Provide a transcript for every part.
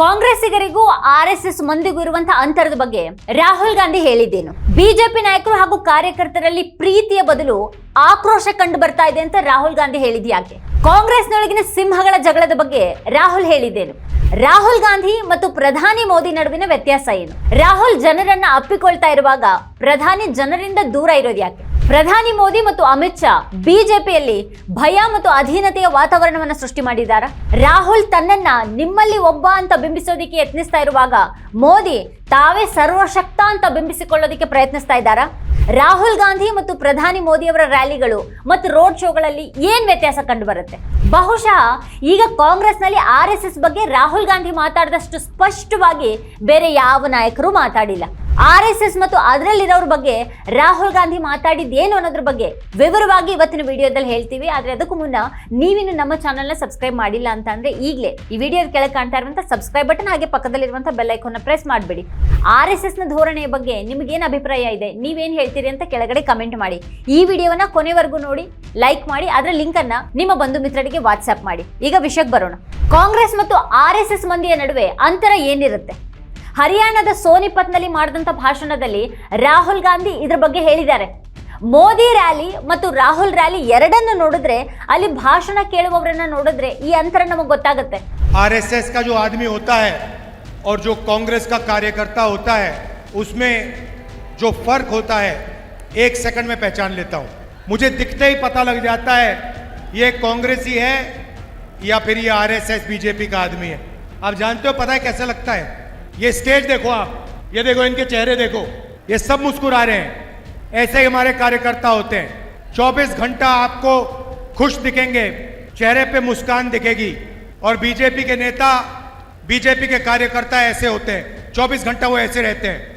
ಕಾಂಗ್ರೆಸ್ಸಿಗರಿಗೂ R S S ಮಂದಿಗೂ ಇರುವಂತಹ ಅಂತರದ ಬಗ್ಗೆ ರಾಹುಲ್ ಗಾಂಧಿ ಹೇಳಿದ್ದೇನು. ಬಿಜೆಪಿ ನಾಯಕರು ಹಾಗೂ ಕಾರ್ಯಕರ್ತರಲ್ಲಿ ಪ್ರೀತಿಯ ಬದಲು ಆಕ್ರೋಶ ಕಂಡು ಬರ್ತಾ ಇದೆ ಅಂತ ರಾಹುಲ್ ಗಾಂಧಿ ಹೇಳಿದ್ ಯಾಕೆ? ಕಾಂಗ್ರೆಸ್ನೊಳಗಿನ ಸಿಂಹಗಳ ಜಗಳದ ಬಗ್ಗೆ ರಾಹುಲ್ ಹೇಳಿದ್ದೇನು. ರಾಹುಲ್ ಗಾಂಧಿ ಮತ್ತು ಪ್ರಧಾನಿ ಮೋದಿ ನಡುವಿನ ವ್ಯತ್ಯಾಸ ಏನು? ರಾಹುಲ್ ಜನರನ್ನ ಅಪ್ಪಿಕೊಳ್ತಾ ಇರುವಾಗ ಪ್ರಧಾನಿ ಜನರಿಂದ ದೂರ ಇರೋದು ಯಾಕೆ? ಪ್ರಧಾನಿ ಮೋದಿ ಮತ್ತು ಅಮಿತ್ ಶಾ ಬಿಜೆಪಿಯಲ್ಲಿ ಭಯ ಮತ್ತು ಅಧೀನತೆಯ ವಾತಾವರಣವನ್ನ ಸೃಷ್ಟಿ ಮಾಡಿದ್ದಾರೆ ರಾಹುಲ್ ತನ್ನನ್ನ ನಿಮ್ಮಲ್ಲಿ ಒಬ್ಬ ಅಂತ ಬಿಂಬಿಸೋದಿಕ್ಕೆ ಯತ್ನಿಸ್ತಾ ಇರುವಾಗ ಮೋದಿ ತಾವೇ ಸರ್ವಶಕ್ತ ಅಂತ ಬಿಂಬಿಸಿಕೊಳ್ಳೋದಿಕ್ಕೆ ಪ್ರಯತ್ನಿಸ್ತಾ ಇದ್ದಾರ? ರಾಹುಲ್ ಗಾಂಧಿ ಮತ್ತು ಪ್ರಧಾನಿ ಮೋದಿಯವರ ರ್ಯಾಲಿಗಳು ಮತ್ತು ರೋಡ್ ಶೋಗಳಲ್ಲಿ ಏನ್ ವ್ಯತ್ಯಾಸ ಕಂಡು ಬರುತ್ತೆ ಬಹುಶಃ ಈಗ ಕಾಂಗ್ರೆಸ್ನಲ್ಲಿ ಆರ್ ಎಸ್ ಎಸ್ ಬಗ್ಗೆ ರಾಹುಲ್ ಗಾಂಧಿ ಮಾತಾಡಿದಷ್ಟು ಸ್ಪಷ್ಟವಾಗಿ ಬೇರೆ ಯಾವ ನಾಯಕರು ಮಾತಾಡಿಲ್ಲ. ಆರ್ ಎಸ್ ಎಸ್ ಮತ್ತು ಅದರಲ್ಲಿರೋರ ಬಗ್ಗೆ ರಾಹುಲ್ ಗಾಂಧಿ ಮಾತಾಡಿದ್ದೇನು ಅನ್ನೋದ್ರ ಬಗ್ಗೆ ವಿವರವಾಗಿ ಇವತ್ತಿನ ವಿಡಿಯೋದಲ್ಲಿ ಹೇಳ್ತೀವಿ. ಆದ್ರೆ ಅದಕ್ಕೂ ಮುನ್ನ ನೀವಿನ್ನು ನಮ್ಮ ಚಾನಲ್ನ ಸಬ್ಸ್ಕ್ರೈಬ್ ಮಾಡಿಲ್ಲ ಅಂತ ಈಗಲೇ ಈ ವಿಡಿಯೋದ ಕೆಳಗೆ ಕಾಣ್ತಾ ಇರುವಂತ ಸಬ್ಸ್ಕ್ರೈಬ್ ಬಟನ್ ಹಾಗೆ ಪಕ್ಕದಲ್ಲಿರುವಂಥ ಬೆಲ್ ಐಕಾನ್ನ ಪ್ರೆಸ್ ಮಾಡಬೇಡಿ. ಆರ್ ಎಸ್ ಎಸ್ನ ಧೋರಣೆಯ ಬಗ್ಗೆ ನಿಮಗೇನು ಅಭಿಪ್ರಾಯ ಇದೆ, ನೀವೇನು ಹೇಳ್ತೀರಿ ಅಂತ ಕೆಳಗಡೆ ಕಮೆಂಟ್ ಮಾಡಿ. ಈ ವಿಡಿಯೋವನ್ನ ಕೊನೆವರೆಗೂ ನೋಡಿ ಲೈಕ್ ಮಾಡಿ ಅದರ ಲಿಂಕ್ ಅನ್ನ ನಿಮ್ಮ ಬಂಧು ಮಿತ್ರರಿಗೆ ವಾಟ್ಸ್ಆಪ್ ಮಾಡಿ. ಈಗ ವಿಷಯಕ್ಕೆ ಬರೋಣ. ಕಾಂಗ್ರೆಸ್ ಮತ್ತು ಆರ್ ಎಸ್ ಎಸ್ ಮಂದಿಯ ನಡುವೆ ಅಂತರ ಏನಿರುತ್ತೆ? ಹರಿಯಾಣದ ಸೋನಿಪತ್ನಲ್ಲಿ ಮಾಡಿದಂಥ ಭಾಷಣದಲ್ಲಿ ರಾಹುಲ್ ಗಾಂಧಿ ಇದ್ರ ಬಗ್ಗೆ ಹೇಳಿದ್ದಾರೆ ಮೋದಿ ರ್ಯಾಲಿ ಮತ್ತು ರಾಹುಲ್ ರ್ಯಾಲಿ ಎರಡನ್ನು ನೋಡಿದ್ರೆ ಅಲ್ಲಿ ಭಾಷಣ ಕೇಳುವವರನ್ನ ನೋಡಿದ್ರೆ ಈ ಅಂತರ ನಮಗೆ ಗೊತ್ತಾಗುತ್ತೆ आरएसएस का जो आदमी होता है और जो कांग्रेस का कार्यकर्ता होता है उसमें जो फर्क होता है एक सेकंड में पहचान लेता हूं मुझे दिखते ही पता लग जाता है ये कांग्रेसी है या फिर ये आरएसएस बीजेपी का आदमी है आप जानते हो पता है कैसा लगता है ये स्टेज देखो आप। ये देखो, इनके चेहरे देखो। ये सब मुस्कुरा रहे हैं। ऐसे ही हमारे कार्यकर्ता होते हैं। 24 घंटा आपको खुश दिखेंगे, चेहरे पे मुस्कान दिखेगी। और बीजेपी के नेता, बीजेपी के कार्यकर्ता ऐसे होते हैं। 24 घंटा वो ऐसे रहते हैं।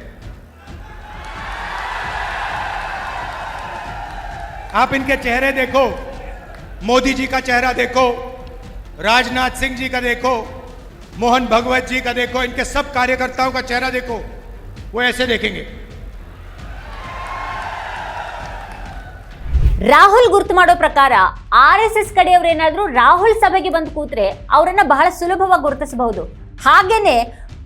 आप इनके चेहरे देखो। मोदी जी का चेहरा देखो। राजनाथ सिंह जी का देखो। मोहन भगवत जी का देखो इनके सब कार्यकर्ताओं का चेहरा देखो वो ऐसे देखेंगे ರಾಹುಲ್ ಗುರ್ತು ಮಾಡೋ ಪ್ರಕಾರ ಆರ್ ಎಸ್ ಎಸ್ ಕಡೆಯವರೇನಾದ್ರೂ ರಾಹುಲ್ ಸಭೆಗೆ ಬಂದು ಕೂತ್ರೆ ಅವರನ್ನ ಬಹಳ ಸುಲಭವಾಗಿ ಗುರುತಿಸಬಹುದು ಹಾಗೇನೆ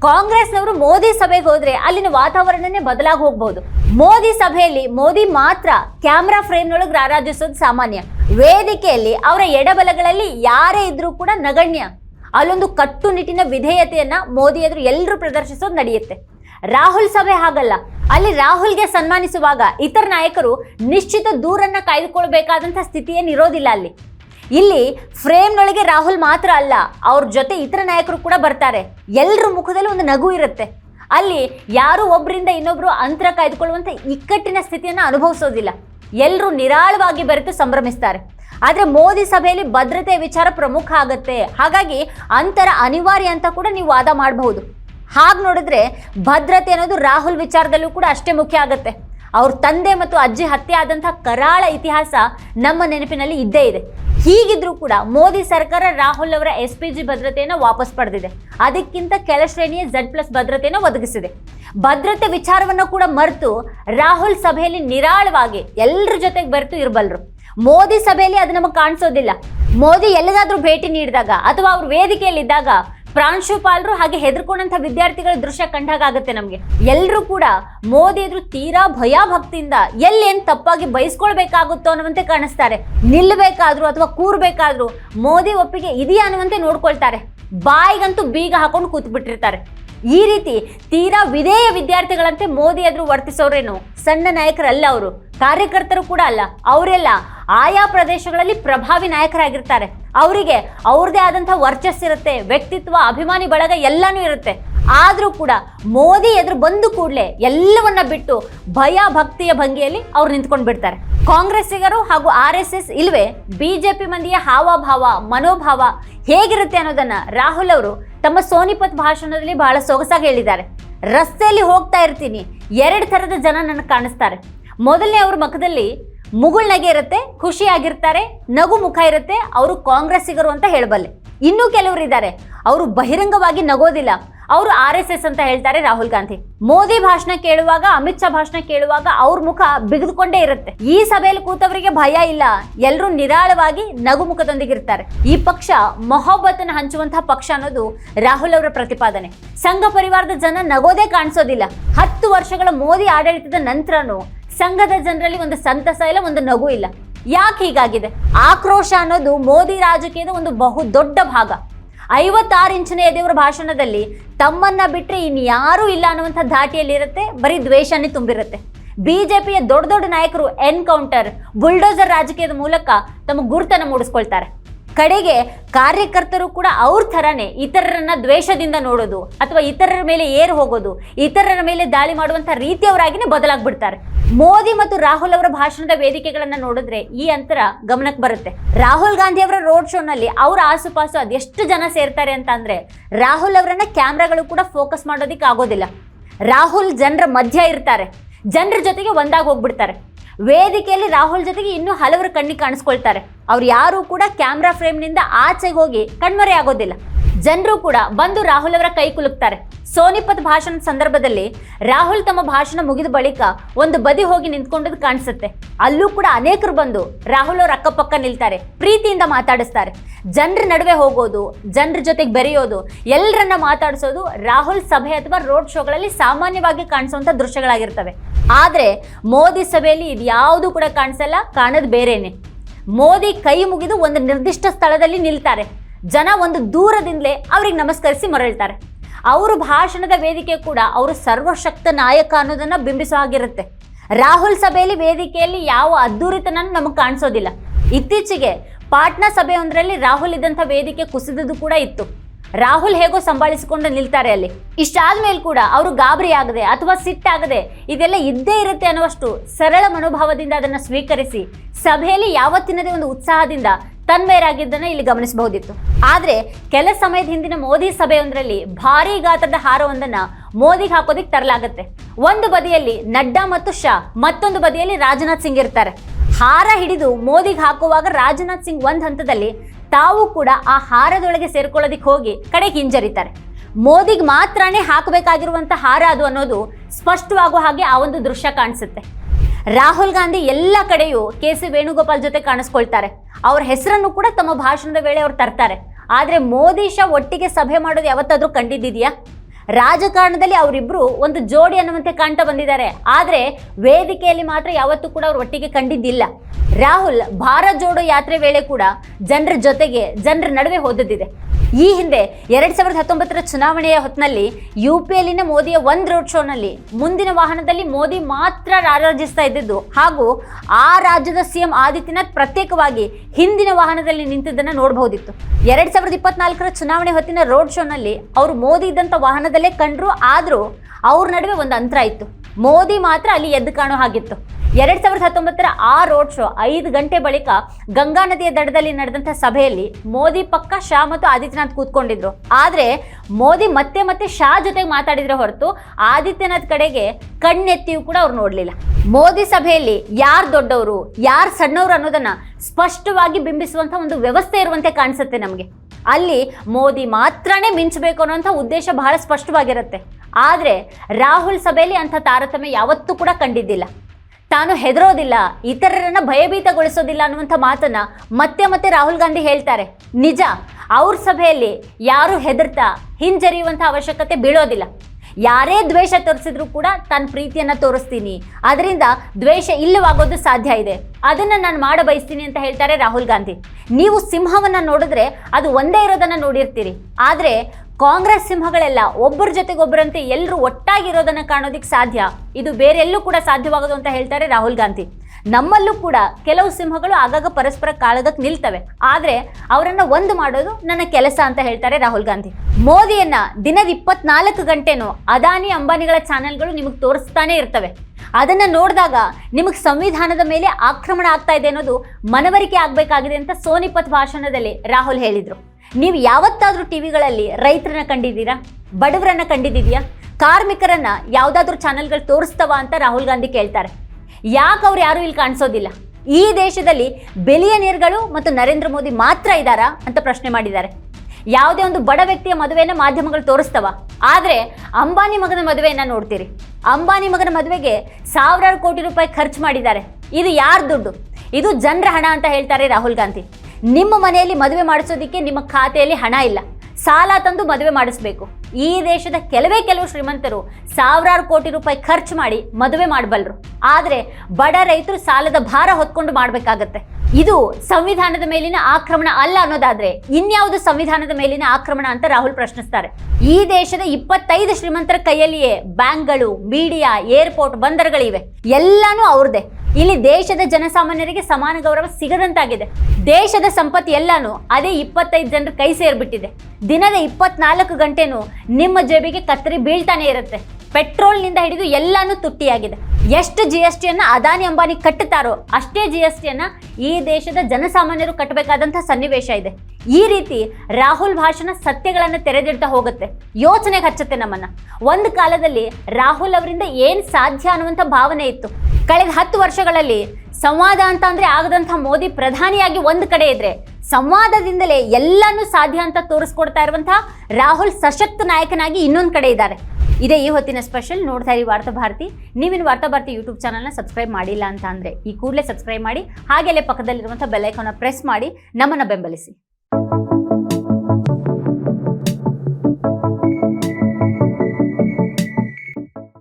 ಕಾಂಗ್ರೆಸ್ನವರು ಮೋದಿ ಸಭೆಗೆ ಹೋದ್ರೆ ಅಲ್ಲಿನ ವಾತಾವರಣನೇ ಬದಲಾಗಿ ಹೋಗ್ಬಹುದು ಮೋದಿ ಸಭೆಯಲ್ಲಿ ಮೋದಿ ಮಾತ್ರ ಕ್ಯಾಮ್ರಾ ಫ್ರೇಮ್ನೊಳಗೆ ರಾರಾಜಿಸೋದು ಸಾಮಾನ್ಯ ವೇದಿಕೆಯಲ್ಲಿ ಅವರ ಎಡಬಲಗಳಲ್ಲಿ ಯಾರೇ ಇದ್ರೂ ಕೂಡ ನಗಣ್ಯ ಅಲ್ಲೊಂದು ಕಟ್ಟುನಿಟ್ಟಿನ ವಿಧೇಯತೆಯನ್ನ ಮೋದಿ ಎದುರು ಎಲ್ಲರೂ ಪ್ರದರ್ಶಿಸೋದು ನಡೆಯುತ್ತೆ. ರಾಹುಲ್ ಸಭೆ ಹಾಗಲ್ಲ. ಅಲ್ಲಿ ರಾಹುಲ್ಗೆ ಸನ್ಮಾನಿಸುವಾಗ ಇತರ ನಾಯಕರು ನಿಶ್ಚಿತ ದೂರನ್ನ ಕಾಯ್ದುಕೊಳ್ಬೇಕಾದಂಥ ಸ್ಥಿತಿ ಏನಿರೋದಿಲ್ಲ ಅಲ್ಲಿ. ಇಲ್ಲಿ ಫ್ರೇಮ್ನೊಳಗೆ ರಾಹುಲ್ ಮಾತ್ರ ಅಲ್ಲ, ಅವ್ರ ಜೊತೆ ಇತರ ನಾಯಕರು ಕೂಡ ಬರ್ತಾರೆ. ಎಲ್ಲರ ಮುಖದಲ್ಲಿ ಒಂದು ನಗು ಇರುತ್ತೆ. ಅಲ್ಲಿ ಯಾರು ಒಬ್ಬರಿಂದ ಇನ್ನೊಬ್ಬರು ಅಂತರ ಕಾಯ್ದುಕೊಳ್ಳುವಂಥ ಇಕ್ಕಟ್ಟಿನ ಸ್ಥಿತಿಯನ್ನು ಅನುಭವಿಸೋದಿಲ್ಲ. ಎಲ್ಲರೂ ನಿರಾಳವಾಗಿ ಬೆರೆತು ಸಂಭ್ರಮಿಸ್ತಾರೆ. ಆದರೆ ಮೋದಿ ಸಭೆಯಲ್ಲಿ ಭದ್ರತೆ ವಿಚಾರ ಪ್ರಮುಖ ಆಗತ್ತೆ. ಹಾಗಾಗಿ ಅಂತರ ಅನಿವಾರ್ಯ ಅಂತ ಕೂಡ ನೀವು ವಾದ ಮಾಡಬಹುದು. ಹಾಗೆ ನೋಡಿದ್ರೆ ಭದ್ರತೆ ಅನ್ನೋದು ರಾಹುಲ್ ವಿಚಾರದಲ್ಲೂ ಕೂಡ ಅಷ್ಟೇ ಮುಖ್ಯ ಆಗುತ್ತೆ. ಅವ್ರ ತಂದೆ ಮತ್ತು ಅಜ್ಜಿ ಹತ್ಯೆ ಆದಂತಹ ಕರಾಳ ಇತಿಹಾಸ ನಮ್ಮ ನೆನಪಿನಲ್ಲಿ ಇದ್ದೇ ಇದೆ. ಹೀಗಿದ್ರೂ ಕೂಡ ಮೋದಿ ಸರ್ಕಾರ ರಾಹುಲ್ ಅವರ ಎಸ್ ಪಿ ಜಿ ಭದ್ರತೆಯನ್ನು ವಾಪಸ್ ಪಡೆದಿದೆ. ಅದಕ್ಕಿಂತ ಕೆಳ ಶ್ರೇಣಿಯ ಝಡ್ ಪ್ಲಸ್ ಭದ್ರತೆಯನ್ನು ಒದಗಿಸಿದೆ. ಭದ್ರತೆ ವಿಚಾರವನ್ನು ಕೂಡ ಮರೆತು ರಾಹುಲ್ ಸಭೆಯಲ್ಲಿ ನಿರಾಳವಾಗಿ ಎಲ್ಲರ ಜೊತೆಗೆ ಬೆರೆತು ಇರಬಲ್ಲರು ಮೋದಿ ಸಭೆಯಲ್ಲಿ ಅದು ನಮಗೆ ಕಾಣಿಸೋದಿಲ್ಲ. ಮೋದಿ ಎಲ್ಲಿಗಾದ್ರೂ ಭೇಟಿ ನೀಡಿದಾಗ ಅಥವಾ ಅವ್ರ ವೇದಿಕೆಯಲ್ಲಿದ್ದಾಗ ಪ್ರಾಂಶುಪಾಲರು ಹಾಗೆ ಹೆದರ್ಕೊಂಡಂತ ವಿದ್ಯಾರ್ಥಿಗಳ ದೃಶ್ಯ ಕಂಡಾಗ ಆಗುತ್ತೆ ನಮಗೆ. ಎಲ್ಲರೂ ಕೂಡ ಮೋದಿ ಎದುರು ತೀರಾ ಭಯಭಕ್ತಿಯಿಂದ ಎಲ್ಲೇನ್ ತಪ್ಪಾಗಿ ಬಯಸ್ಕೊಳ್ಬೇಕಾಗುತ್ತೋ ಅನ್ನುವಂತೆ ಕಾಣಿಸ್ತಾರೆ. ನಿಲ್ಲಬೇಕಾದ್ರೂ ಅಥವಾ ಕೂರ್ಬೇಕಾದ್ರೂ ಮೋದಿ ಒಪ್ಪಿಗೆ ಇದೆಯಾ ಅನ್ನುವಂತೆ ನೋಡ್ಕೊಳ್ತಾರೆ. ಬಾಯಿಗಂತೂ ಬೀಗ ಹಾಕೊಂಡು ಕೂತ್ಬಿಟ್ಟಿರ್ತಾರೆ. ಈ ರೀತಿ ತೀರಾ ವಿಧೇಯ ವಿದ್ಯಾರ್ಥಿಗಳಂತೆ ಮೋದಿ ಎದುರು ವರ್ತಿಸೋರೇನು? ಸಣ್ಣ ನಾಯಕರಲ್ಲ ಅವರು. ಕಾರ್ಯಕರ್ತರು ಕೂಡ ಅಲ್ಲ. ಅವರೆಲ್ಲ ಆಯಾ ಪ್ರದೇಶಗಳಲ್ಲಿ ಪ್ರಭಾವಿ ನಾಯಕರಾಗಿರ್ತಾರೆ. ಅವರಿಗೆ ಅವ್ರದೇ ಆದಂಥ ವರ್ಚಸ್ಸಿರುತ್ತೆ ವ್ಯಕ್ತಿತ್ವ, ಅಭಿಮಾನಿ ಬಳಗ ಎಲ್ಲಾನು ಇರುತ್ತೆ. ಆದರೂ ಕೂಡ ಮೋದಿ ಎದುರು ಬಂದು ಕೂಡಲೇ ಎಲ್ಲವನ್ನ ಬಿಟ್ಟು ಭಯ, ಭಕ್ತಿಯ ಭಂಗಿಯಲ್ಲಿ ಅವ್ರು ನಿಂತ್ಕೊಂಡು ಬಿಡ್ತಾರೆ. ಕಾಂಗ್ರೆಸ್ಸಿಗರು ಹಾಗೂ ಆರ್ ಎಸ್ ಎಸ್ ಇಲ್ವೇ ಬಿಜೆಪಿ ಮಂದಿಯ ಹಾವಭಾವ, ಮನೋಭಾವ ಹೇಗಿರುತ್ತೆ ಅನ್ನೋದನ್ನ ರಾಹುಲ್ ಅವರು ತಮ್ಮ ಸೋನಿಪತ್ ಭಾಷಣದಲ್ಲಿ ಬಹಳ ಸೊಗಸಾಗಿ ಹೇಳಿದ್ದಾರೆ. ರಸ್ತೆಯಲ್ಲಿ ಹೋಗ್ತಾ ಇರ್ತೀನಿ. ಎರಡು ಥರದ ಜನ ನನಗೆ ಕಾಣಿಸ್ತಾರೆ. ಮೊದಲನೇ ಅವ್ರ ಮುಖದಲ್ಲಿ ಮುಗುಳ್ನಗೆ ಇರುತ್ತೆ ಖುಷಿಯಾಗಿರ್ತಾರೆ ನಗು ಮುಖ ಇರುತ್ತೆ, ಅವರು ಕಾಂಗ್ರೆಸ್ಸಿಗರು ಅಂತ ಹೇಳಬಲ್ಲೆ. ಇನ್ನೂ ಕೆಲವರು ಇದ್ದಾರೆ. ಅವರು ಬಹಿರಂಗವಾಗಿ ನಗೋದಿಲ್ಲ. ಅವರು ಆರ್ ಎಸ್ ಅಂತ ಹೇಳ್ತಾರೆ ರಾಹುಲ್ ಗಾಂಧಿ. ಮೋದಿ ಭಾಷಣ ಕೇಳುವಾಗ, ಅಮಿತ್ ಶಾ ಭಾಷಣ ಕೇಳುವಾಗ ಅವ್ರ ಮುಖ ಬಿಗಿದುಕೊಂಡೇ ಇರುತ್ತೆ. ಈ ಸಭೆಯಲ್ಲಿ ಕೂತವರಿಗೆ ಭಯ ಇಲ್ಲ. ಎಲ್ಲರೂ ನಿರಾಳವಾಗಿ ನಗುಮುಖದೊಂದಿಗೆ ಇರ್ತಾರೆ. ಈ ಪಕ್ಷ ಮೊಹಬ್ಬತ್ತನ್ನು ಹಂಚುವಂತಹ ಪಕ್ಷ ಅನ್ನೋದು ರಾಹುಲ್ ಅವರ ಪ್ರತಿಪಾದನೆ. ಸಂಘ ಪರಿವಾರದ ಜನ ನಗೋದೇ ಕಾಣಿಸೋದಿಲ್ಲ. ಹತ್ತು ವರ್ಷಗಳ ಮೋದಿ ಆಡಳಿತದ ನಂತರನೂ ಸಂಘದ ಜನರಲ್ಲಿ ಒಂದು ಸಂತಸ ಇಲ್ಲ, ಒಂದು ನಗು ಇಲ್ಲ. ಯಾಕೆ ಹೀಗಾಗಿದೆ? ಆಕ್ರೋಶ ಅನ್ನೋದು ಮೋದಿ ರಾಜಕೀಯದ ಒಂದು ಬಹು ದೊಡ್ಡ ಭಾಗ. ಐವತ್ತಾರು ಇಂಚಿನ ದೇವರ ಭಾಷಣದಲ್ಲಿ ತಮ್ಮನ್ನ ಬಿಟ್ಟರೆ ಇನ್ಯಾರೂ ಇಲ್ಲ ಅನ್ನುವಂಥ ಧಾಟಿಯಲ್ಲಿರುತ್ತೆ ಬರೀ ದ್ವೇಷನೇ ತುಂಬಿರುತ್ತೆ. ಬಿಜೆಪಿಯ ದೊಡ್ಡ ದೊಡ್ಡ ನಾಯಕರು ಎನ್ಕೌಂಟರ್, ಬುಲ್ಡೋಸರ್ ರಾಜಕೀಯದ ಮೂಲಕ ತಮ್ಮ ಗುರುತನ್ನು ಮೂಡಿಸ್ಕೊಳ್ತಾರೆ. ಕಡೆಗೆ ಕಾರ್ಯಕರ್ತರು ಕೂಡ ಅವ್ರ ಥರನೇ ಇತರರನ್ನ ದ್ವೇಷದಿಂದ ನೋಡೋದು ಅಥವಾ ಇತರರ ಮೇಲೆ ಏರು ಹೋಗೋದು, ಇತರರ ಮೇಲೆ ದಾಳಿ ಮಾಡುವಂಥ ರೀತಿಯವರಾಗಿನೇ ಬದಲಾಗ್ಬಿಡ್ತಾರೆ. ಮೋದಿ ಮತ್ತು ರಾಹುಲ್ ಅವರ ಭಾಷಣದ ವೇದಿಕೆಗಳನ್ನ ನೋಡಿದ್ರೆ ಈ ಅಂತರ ಗಮನಕ್ಕೆ ಬರುತ್ತೆ. ರಾಹುಲ್ ಗಾಂಧಿ ಅವರ ರೋಡ್ ಶೋನಲ್ಲಿ ಅವರ ಆಸುಪಾಸು ಅದೆಷ್ಟು ಜನ ಸೇರ್ತಾರೆ ಅಂತ ಅಂದ್ರೆ ರಾಹುಲ್ ಅವರನ್ನ ಕ್ಯಾಮ್ರಾಗಳು ಕೂಡ ಫೋಕಸ್ ಮಾಡೋದಿಕ್ಕೆ ಆಗೋದಿಲ್ಲ ರಾಹುಲ್ ಜನರ ಮಧ್ಯ ಇರ್ತಾರೆ. ಜನರ ಜೊತೆಗೆ ಒಂದಾಗಿ ಹೋಗ್ಬಿಡ್ತಾರೆ. ವೇದಿಕೆಯಲ್ಲಿ ರಾಹುಲ್ ಜೊತೆಗೆ ಇನ್ನೂ ಹಲವರು ಕಣ್ಣಿಗೆ ಕಾಣಿಸ್ಕೊಳ್ತಾರೆ. ಅವ್ರು ಯಾರು ಕೂಡ ಕ್ಯಾಮ್ರಾ ಫ್ರೇಮ್ನಿಂದ ಆಚೆಗೆ ಹೋಗಿ ಕಣ್ಮರೆ ಆಗೋದಿಲ್ಲ ಜನರು ಕೂಡ ಬಂದು ರಾಹುಲ್ ಅವರ ಕೈ ಕುಲುಕ್ತಾರೆ. ಸೋನಿಪತ್ ಭಾಷಣದ ಸಂದರ್ಭದಲ್ಲಿ ರಾಹುಲ್ ತಮ್ಮ ಭಾಷಣ ಮುಗಿದ ಬಳಿಕ ಒಂದು ಬದಿ ಹೋಗಿ ನಿಂತ್ಕೊಂಡದ್ದು ಕಾಣಿಸುತ್ತೆ. ಅಲ್ಲೂ ಕೂಡ ಅನೇಕರು ಬಂದು ರಾಹುಲ್ ಅವ್ರ ಅಕ್ಕಪಕ್ಕ ನಿಲ್ತಾರೆ, ಪ್ರೀತಿಯಿಂದ ಮಾತಾಡಿಸ್ತಾರೆ. ಜನರ ನಡುವೆ ಹೋಗೋದು, ಜನರ ಜೊತೆಗೆ ಬೆರೆಯೋದು ಎಲ್ಲರನ್ನ ಮಾತಾಡಿಸೋದು ರಾಹುಲ್ ಸಭೆ ಅಥವಾ ರೋಡ್ ಶೋಗಳಲ್ಲಿ ಸಾಮಾನ್ಯವಾಗಿ ಕಾಣಿಸುವಂಥ ದೃಶ್ಯಗಳಾಗಿರ್ತವೆ. ಆದರೆ ಮೋದಿ ಸಭೆಯಲ್ಲಿ ಇದು ಯಾವುದು ಕೂಡ ಕಾಣಿಸಲ್ಲ, ಕಾಣೋದು ಬೇರೆನೆ. ಮೋದಿ ಕೈ ಮುಗಿದು ಒಂದು ನಿರ್ದಿಷ್ಟ ಸ್ಥಳದಲ್ಲಿ ನಿಲ್ತಾರೆ. ಜನ ಒಂದು ದೂರದಿಂದಲೇ ಅವ್ರಿಗೆ ನಮಸ್ಕರಿಸಿ ಮರಳ್ತಾರೆ. ಅವರ ಭಾಷಣದ ವೇದಿಕೆ ಕೂಡ ಅವರು ಸರ್ವಶಕ್ತ ನಾಯಕ ಅನ್ನೋದನ್ನ ಬಿಂಬಿಸೋ ಹಾಗಿರುತ್ತೆ. ರಾಹುಲ್ ಸಭೆಯಲ್ಲಿ ವೇದಿಕೆಯಲ್ಲಿ ಯಾವ ಅದ್ದೂರಿತನ ನಮಗೆ ಕಾಣಿಸೋದಿಲ್ಲ. ಇತ್ತೀಚೆಗೆ ಪಾಟ್ನಾ ಸಭೆಯೊಂದರಲ್ಲಿ ರಾಹುಲ್ ಇದ್ದಂಥ ವೇದಿಕೆ ಕುಸಿದದ್ದು ಕೂಡ ಇತ್ತು. ರಾಹುಲ್ ಹೇಗೋ ಸಂಭಾಳಿಸಿಕೊಂಡು ನಿಲ್ತಾರೆ ಅಲ್ಲಿ. ಇಷ್ಟಾದ್ಮೇಲೆ ಕೂಡ ಅವರು ಗಾಬರಿ ಆಗದೆ ಅಥವಾ ಸಿಟ್ಟಾಗದೆ ಇದೆಲ್ಲ ಇದ್ದೇ ಇರುತ್ತೆ ಅನ್ನುವಷ್ಟು ಸರಳ ಮನೋಭಾವದಿಂದ ಅದನ್ನು ಸ್ವೀಕರಿಸಿ ಸಭೆಯಲ್ಲಿ ಯಾವತ್ತಿನದೇ ಒಂದು ಉತ್ಸಾಹದಿಂದ ತನ್ಮಯರಾಗಿದ್ದನ್ನು ಇಲ್ಲಿ ಗಮನಿಸಬಹುದಿತ್ತು. ಆದರೆ ಕೆಲ ಸಮಯದ ಹಿಂದಿನ ಮೋದಿ ಸಭೆಯೊಂದರಲ್ಲಿ ಭಾರೀ ಗಾತ್ರದ ಹಾರವೊಂದನ್ನು ಮೋದಿಗೆ ಹಾಕೋದಿಕ್ಕೆ ತರಲಾಗುತ್ತೆ. ಒಂದು ಬದಿಯಲ್ಲಿ ನಡ್ಡಾ ಮತ್ತು ಶಾ, ಮತ್ತೊಂದು ಬದಿಯಲ್ಲಿ ರಾಜನಾಥ್ ಸಿಂಗ್ ಇರ್ತಾರೆ. ಹಾರ ಹಿಡಿದು ಮೋದಿಗೆ ಹಾಕುವಾಗ ರಾಜನಾಥ್ ಸಿಂಗ್ ಒಂದು ಹಂತದಲ್ಲಿ ತಾವು ಕೂಡ ಆ ಹಾರದೊಳಗೆ ಸೇರ್ಕೊಳ್ಳೋದಿಕ್ಕೆ ಹೋಗಿ ಕಡೆಗೆ ಹಿಂಜರಿತಾರೆ. ಮೋದಿಗೆ ಮಾತ್ರನೇ ಹಾಕಬೇಕಾಗಿರುವಂಥ ಹಾರ ಅದು ಅನ್ನೋದು ಸ್ಪಷ್ಟವಾಗುವ ಹಾಗೆ ಆ ಒಂದು ದೃಶ್ಯ ಕಾಣಿಸುತ್ತೆ. ರಾಹುಲ್ ಗಾಂಧಿ ಎಲ್ಲ ಕಡೆಯೂ ಕೆ ಸಿ ವೇಣುಗೋಪಾಲ್ ಜೊತೆ ಕಾಣಿಸ್ಕೊಳ್ತಾರೆ. ಅವ್ರ ಹೆಸರನ್ನು ಕೂಡ ತಮ್ಮ ಭಾಷಣದ ವೇಳೆ ಅವ್ರು ತರ್ತಾರೆ. ಆದರೆ ಮೋದಿ ಶಾ ಒಟ್ಟಿಗೆ ಸಭೆ ಮಾಡೋದು ಯಾವತ್ತಾದರೂ ಕಂಡಿದ್ದಿದೆಯಾ? ರಾಜಕಾರಣದಲ್ಲಿ ಅವರಿಬ್ರು ಒಂದು ಜೋಡಿ ಅನ್ನುವಂತೆ ಕಾಣ್ತಾ ಬಂದಿದ್ದಾರೆ. ಆದರೆ ವೇದಿಕೆಯಲ್ಲಿ ಮಾತ್ರ ಯಾವತ್ತೂ ಕೂಡ ಅವ್ರು ಒಟ್ಟಿಗೆ ಕಂಡಿದ್ದಿಲ್ಲ. ರಾಹುಲ್ ಭಾರತ್ ಜೋಡೋ ಯಾತ್ರೆ ವೇಳೆ ಕೂಡ ಜನರ ಜೊತೆಗೆ ಜನರ ನಡುವೆ ಹೋದದ್ದಿದೆ. ಈ ಹಿಂದೆ ಎರಡ್ ಸಾವಿರದ ಹತ್ತೊಂಬತ್ತರ ಚುನಾವಣೆಯ ಹೊತ್ತಿನಲ್ಲಿ ಯು ಪಿ ಎಲ್ಲಿನ ಮೋದಿಯ ಒಂದು ರೋಡ್ ಶೋನಲ್ಲಿ ಮುಂದಿನ ವಾಹನದಲ್ಲಿ ಮೋದಿ ಮಾತ್ರ ರಾರಾಜಿಸ್ತಾ ಇದ್ದಿದ್ದು. ಹಾಗೂ ಆ ರಾಜ್ಯದ ಸಿಎಂ ಆದಿತ್ಯನಾಥ್ ಪ್ರತ್ಯೇಕವಾಗಿ ಹಿಂದಿನ ವಾಹನದಲ್ಲಿ ನಿಂತಿದ್ದನ್ನು ನೋಡಬಹುದಿತ್ತು. ಎರಡ್ ಸಾವಿರದ ಇಪ್ಪತ್ನಾಲ್ಕರ ಚುನಾವಣೆ ಹೊತ್ತಿನ ರೋಡ್ ಶೋನಲ್ಲಿ ಅವರು ಮೋದಿ ಇದ್ದಂಥ ವಾಹನದಲ್ಲೇ ಕಂಡ್ರು, ಆದರೂ ಅವ್ರ ನಡುವೆ ಒಂದು ಅಂತರ ಇತ್ತು. ಮೋದಿ ಮಾತ್ರ ಅಲ್ಲಿ ಎದ್ದು ಕಾಣೋ ಹಾಗಿತ್ತು. ಎರಡ್ ಸಾವಿರದ ಹತ್ತೊಂಬತ್ತರ ಆ ರೋಡ್ ಶೋ ಐದು ಗಂಟೆ ಬಳಿಕ ಗಂಗಾ ನದಿಯ ದಡದಲ್ಲಿ ನಡೆದಂಥ ಸಭೆಯಲ್ಲಿ ಮೋದಿ ಪಕ್ಕ ಶಾ ಮತ್ತು ಆದಿತ್ಯನಾಥ್ ಕೂತ್ಕೊಂಡಿದ್ರು. ಆದ್ರೆ ಮೋದಿ ಮತ್ತೆ ಮತ್ತೆ ಶಾ ಜೊತೆಗೆ ಮಾತಾಡಿದ್ರೆ ಹೊರತು ಆದಿತ್ಯನಾಥ್ ಕಡೆಗೆ ಕಣ್ಣೆತ್ತಿಯೂ ಕೂಡ ಅವ್ರು ನೋಡ್ಲಿಲ್ಲ. ಮೋದಿ ಸಭೆಯಲ್ಲಿ ಯಾರು ದೊಡ್ಡವರು, ಯಾರು ಸಣ್ಣವರು ಅನ್ನೋದನ್ನ ಸ್ಪಷ್ಟವಾಗಿ ಬಿಂಬಿಸುವಂತ ಒಂದು ವ್ಯವಸ್ಥೆ ಇರುವಂತೆ ಕಾಣಿಸುತ್ತೆ ನಮಗೆ. ಅಲ್ಲಿ ಮೋದಿ ಮಾತ್ರನೇ ಮಿಂಚಬೇಕು ಅನ್ನೋಂಥ ಉದ್ದೇಶ ಬಹಳ ಸ್ಪಷ್ಟವಾಗಿರುತ್ತೆ. ಆದರೆ ರಾಹುಲ್ ಸಭೆಯಲ್ಲಿ ಅಂಥ ತಾರತಮ್ಯ ಯಾವತ್ತೂ ಕೂಡ ಕಂಡಿದ್ದಿಲ್ಲ. ತಾನು ಹೆದರೋದಿಲ್ಲ, ಇತರರನ್ನ ಭಯಭೀತಗೊಳಿಸೋದಿಲ್ಲ ಅನ್ನುವಂಥ ಮಾತನ್ನ ಮತ್ತೆ ಮತ್ತೆ ರಾಹುಲ್ ಗಾಂಧಿ ಹೇಳ್ತಾರೆ. ನಿಜ, ಅವ್ರ ಸಭೆಯಲ್ಲಿ ಯಾರು ಹೆದರ್ತಾ, ಹಿಂಜರಿಯುವಂಥ ಅವಶ್ಯಕತೆ ಬೀಳೋದಿಲ್ಲ. ಯಾರೇ ದ್ವೇಷ ತೋರಿಸಿದ್ರು ಕೂಡ ತನ್ನ ಪ್ರೀತಿಯನ್ನ ತೋರಿಸ್ತೀನಿ. ಅದರಿಂದ ದ್ವೇಷ ಇಲ್ಲವಾಗೋದು ಸಾಧ್ಯ ಇದೆ. ಅದನ್ನ ನಾನು ಮಾಡ ಬಯಸ್ತೀನಿ ಅಂತ ಹೇಳ್ತಾರೆ ರಾಹುಲ್ ಗಾಂಧಿ. ನೀವು ಸಿಂಹವನ್ನ ನೋಡಿದ್ರೆ ಅದು ಒಂದೇ ಇರೋದನ್ನ ನೋಡಿರ್ತೀರಿ. ಆದ್ರೆ ಕಾಂಗ್ರೆಸ್ ಸಿಂಹಗಳೆಲ್ಲ ಒಬ್ಬರ ಜೊತೆಗೊಬ್ಬರಂತೆ ಎಲ್ಲರೂ ಒಟ್ಟಾಗಿರೋದನ್ನ ಕಾಣೋದಕ್ಕೆ ಸಾಧ್ಯ. ಇದು ಬೇರೆಲ್ಲೂ ಕೂಡ ಸಾಧ್ಯವಾಗೋದು ಅಂತ ಹೇಳ್ತಾರೆ ರಾಹುಲ್ ಗಾಂಧಿ. ನಮ್ಮಲ್ಲೂ ಕೂಡ ಕೆಲವು ಸಿಂಹಗಳು ಆಗಾಗ ಪರಸ್ಪರ ಕಾಳಗಕ್ಕೆ ನಿಲ್ತವೆ. ಆದರೆ ಅವರನ್ನು ಒಂದು ಮಾಡೋದು ನನ್ನ ಕೆಲಸ ಅಂತ ಹೇಳ್ತಾರೆ ರಾಹುಲ್ ಗಾಂಧಿ. ಮೋದಿಯನ್ನ ದಿನದ ಇಪ್ಪತ್ನಾಲ್ಕು ಗಂಟೆನೂ ಅದಾನಿ ಅಂಬಾನಿಗಳ ಚಾನೆಲ್ಗಳು ನಿಮಗೆ ತೋರಿಸ್ತಾನೆ ಇರ್ತವೆ. ಅದನ್ನ ನೋಡಿದಾಗ ನಿಮಗೆ ಸಂವಿಧಾನದ ಮೇಲೆ ಆಕ್ರಮಣ ಆಗ್ತಾ ಇದೆ ಅನ್ನೋದು ಮನವರಿಕೆ ಆಗಬೇಕಾಗಿದೆ ಅಂತ ಸೋನಿಪತ್ ಭಾಷಣದಲ್ಲಿ ರಾಹುಲ್ ಹೇಳಿದ್ರು. ನೀವು ಯಾವತ್ತಾದ್ರೂ ಟಿವಿಗಳಲ್ಲಿ ರೈತರನ್ನ ಕಂಡಿದ್ದೀರಾ? ಬಡವರನ್ನ ಕಂಡಿದ್ದೀಯಾ? ಕಾರ್ಮಿಕರನ್ನ ಯಾವುದಾದ್ರೂ ಚಾನೆಲ್ಗಳು ತೋರಿಸ್ತವ ಅಂತ ರಾಹುಲ್ ಗಾಂಧಿ ಕೇಳ್ತಾರೆ. ಯಾಕೆ ಅವ್ರು ಯಾರು ಇಲ್ಲಿ ಕಾಣಿಸೋದಿಲ್ಲ? ಈ ದೇಶದಲ್ಲಿ ಬೆಲಿಯನಿಯರ್ಗಳು ಮತ್ತು ನರೇಂದ್ರ ಮೋದಿ ಮಾತ್ರ ಇದ್ದಾರಾ ಅಂತ ಪ್ರಶ್ನೆ ಮಾಡಿದ್ದಾರೆ. ಯಾವುದೇ ಒಂದು ಬಡ ವ್ಯಕ್ತಿಯ ಮದುವೆಯನ್ನು ಮಾಧ್ಯಮಗಳು ತೋರಿಸ್ತವ? ಆದರೆ ಅಂಬಾನಿ ಮಗನ ಮದುವೆಯನ್ನ ನೋಡ್ತೀರಿ. ಅಂಬಾನಿ ಮಗನ ಮದುವೆಗೆ ಸಾವಿರಾರು ಕೋಟಿ ರೂಪಾಯಿ ಖರ್ಚು ಮಾಡಿದ್ದಾರೆ. ಇದು ಯಾರ ದುಡ್ಡು? ಇದು ಜನರ ಹಣ ಅಂತ ಹೇಳ್ತಾರೆ ರಾಹುಲ್ ಗಾಂಧಿ. ನಿಮ್ಮ ಮನೆಯಲ್ಲಿ ಮದುವೆ ಮಾಡಿಸೋದಕ್ಕೆ ನಿಮ್ಮ ಖಾತೆಯಲ್ಲಿ ಹಣ ಇಲ್ಲ. ಸಾಲ ತಂದು ಮದುವೆ ಮಾಡಿಸ್ಬೇಕು. ಈ ದೇಶದ ಕೆಲವೇ ಕೆಲವು ಶ್ರೀಮಂತರು ಸಾವಿರಾರು ಕೋಟಿ ರೂಪಾಯಿ ಖರ್ಚು ಮಾಡಿ ಮದುವೆ ಮಾಡಬಲ್ಲರು. ಆದರೆ ಬಡ ರೈತರು ಸಾಲದ ಭಾರ ಹೊತ್ಕೊಂಡು ಮಾಡಬೇಕಾಗತ್ತೆ. ಇದು ಸಂವಿಧಾನದ ಮೇಲಿನ ಆಕ್ರಮಣ ಅಲ್ಲ ಅನ್ನೋದಾದ್ರೆ ಇನ್ಯಾವುದು ಸಂವಿಧಾನದ ಮೇಲಿನ ಆಕ್ರಮಣ ಅಂತ ರಾಹುಲ್ ಪ್ರಶ್ನಿಸ್ತಾರೆ. ಈ ದೇಶದ ಇಪ್ಪತ್ತೈದು ಶ್ರೀಮಂತರ ಕೈಯಲ್ಲಿಯೇ ಬ್ಯಾಂಕ್ಗಳು, ಮೀಡಿಯಾ, ಏರ್ಪೋರ್ಟ್, ಬಂದರುಗಳಿವೆ. ಎಲ್ಲಾನು ಅವ್ರದೇ ಇಲ್ಲಿ ದೇಶದ ಜನಸಾಮಾನ್ಯರಿಗೆ ಸಮಾನ ಗೌರವ ಸಿಗದಂತಾಗಿದೆ. ದೇಶದ ಸಂಪತ್ತು ಎಲ್ಲಾನು ಅದೇ ಇಪ್ಪತ್ತೈದು ಜನರ ಕೈ ಸೇರ್ಬಿಟ್ಟಿದೆ. ದಿನದ ಇಪ್ಪತ್ನಾಲ್ಕು ಗಂಟೆನು ನಿಮ್ಮ ಜೇಬಿಗೆ ಕತ್ತರಿ ಬೀಳ್ತಾನೆ ಇರುತ್ತೆ. ಪೆಟ್ರೋಲ್ನಿಂದ ಹಿಡಿದು ಎಲ್ಲಾನು ತುಟ್ಟಿಯಾಗಿದೆ. ಎಷ್ಟು ಜಿ ಎಸ್ ಟಿಯನ್ನು ಅದಾನಿ ಅಂಬಾನಿ ಕಟ್ಟುತ್ತಾರೋ ಅಷ್ಟೇ ಜಿ ಎಸ್ ಟಿಯನ್ನು ಈ ದೇಶದ ಜನಸಾಮಾನ್ಯರು ಕಟ್ಟಬೇಕಾದಂಥ ಸನ್ನಿವೇಶ ಇದೆ. ಈ ರೀತಿ ರಾಹುಲ್ ಭಾಷಣ ಸತ್ಯಗಳನ್ನು ತೆರೆದಿಡ್ತಾ ಹೋಗುತ್ತೆ. ಯೋಚನೆಗೆ ಹಚ್ಚುತ್ತೆ ನಮ್ಮನ್ನ. ಒಂದು ಕಾಲದಲ್ಲಿ ರಾಹುಲ್ ಅವರಿಂದ ಏನು ಸಾಧ್ಯ ಅನ್ನುವಂಥ ಭಾವನೆ ಇತ್ತು. ಕಳೆದ ಹತ್ತು ವರ್ಷಗಳಲ್ಲಿ ಸಂವಾದ ಅಂತ ಅಂದ್ರೆ ಆಗದಂಥ ಮೋದಿ ಪ್ರಧಾನಿಯಾಗಿ ಒಂದು ಕಡೆ ಇದ್ರೆ ಸಂವಾದದಿಂದಲೇ ಎಲ್ಲಾನು ಸಾಧ್ಯ ಅಂತ ತೋರಿಸ್ಕೊಡ್ತಾ ಇರುವಂತಹ ರಾಹುಲ್ ಸಶಕ್ತ ನಾಯಕನಾಗಿ ಇನ್ನೊಂದು ಕಡೆ ಇದ್ದಾರೆ. ಇದೇ ಈ ಹೊತ್ತಿನ ಸ್ಪೆಷಲ್ ನೋಡ್ತಾ ಇರಿ ವಾರ್ತಾ ಭಾರತಿ. ನೀವಿನ ವಾರ್ತಾ ಭಾರತಿ ಯೂಟ್ಯೂಬ್ ಚಾನಲ್ನ ಸಬ್ಸ್ಕ್ರೈಬ್ ಮಾಡಿಲ್ಲ ಅಂತ ಅಂದ್ರೆ ಈ ಕೂಡಲೇ ಸಬ್ಸ್ಕ್ರೈಬ್ ಮಾಡಿ ಹಾಗೆಲ್ಲೇ ಪಕ್ಕದಲ್ಲಿರುವಂತಹ ಬೆಲ್ಲೈಕಾನ್ನ ಪ್ರೆಸ್ ಮಾಡಿ, ನಮ್ಮನ್ನ ಬೆಂಬಲಿಸಿ.